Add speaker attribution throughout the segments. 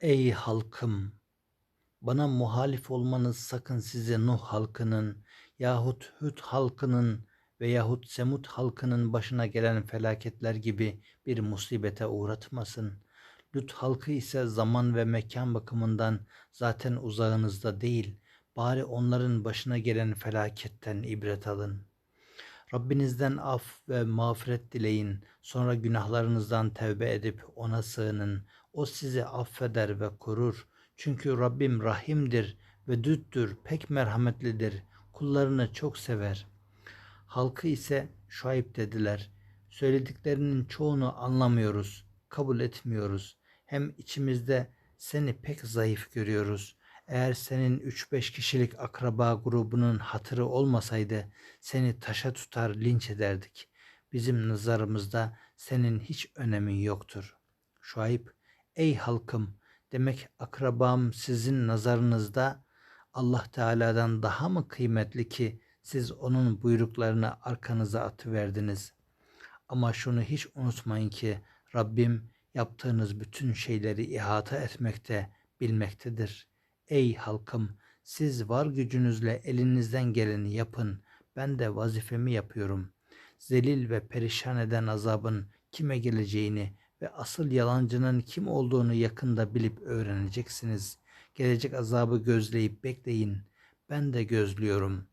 Speaker 1: Ey halkım! Bana muhalif olmanız sakın size Nuh halkının yahut Hud halkının veyahut Semud halkının başına gelen felaketler gibi bir musibete uğratmasın. Lut halkı ise zaman ve mekan bakımından zaten uzağınızda değil. Bari onların başına gelen felaketten ibret alın. Rabbinizden af ve mağfiret dileyin. Sonra günahlarınızdan tevbe edip ona sığının. O sizi affeder ve korur. Çünkü Rabbim rahimdir ve düttür, pek merhametlidir. Kullarını çok sever. Halkı ise şuayb dediler. Söylediklerinin çoğunu anlamıyoruz, kabul etmiyoruz. Hem içimizde seni pek zayıf görüyoruz. Eğer senin 3-5 kişilik akraba grubunun hatırı olmasaydı seni taşa tutar linç ederdik. Bizim nazarımızda senin hiç önemin yoktur. Şuayb, ey halkım demek akrabam sizin nazarınızda Allah Teala'dan daha mı kıymetli ki siz onun buyruklarını arkanıza atıverdiniz. Ama şunu hiç unutmayın ki Rabbim yaptığınız bütün şeyleri ihata etmekte, bilmektedir. Ey halkım, siz var gücünüzle elinizden geleni yapın. Ben de vazifemi yapıyorum. Zelil ve perişan eden azabın kime geleceğini ve asıl yalancının kim olduğunu yakında bilip öğreneceksiniz. Gelecek azabı gözleyip bekleyin. Ben de gözlüyorum.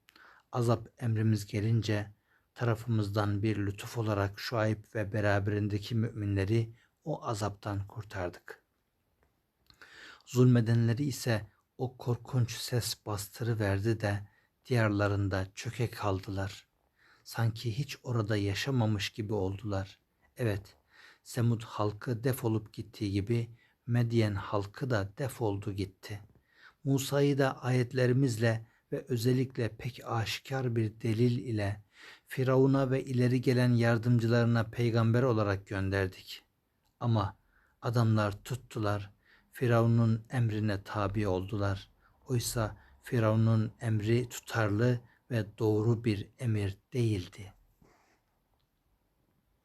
Speaker 1: Azap emrimiz gelince tarafımızdan bir lütuf olarak Şuayb ve beraberindeki müminleri o azaptan kurtardık. Zulmedenleri ise o korkunç ses bastırı verdi de diğerlarında çöke kaldılar. Sanki hiç orada yaşamamış gibi oldular. Evet, Semud halkı defolup gittiği gibi Medyen halkı da defoldu gitti. Musa'yı da ayetlerimizle ve özellikle pek aşikar bir delil ile Firavun'a ve ileri gelen yardımcılarına peygamber olarak gönderdik. Ama adamlar tuttular, Firavun'un emrine tabi oldular. Oysa Firavun'un emri tutarlı ve doğru bir emir değildi.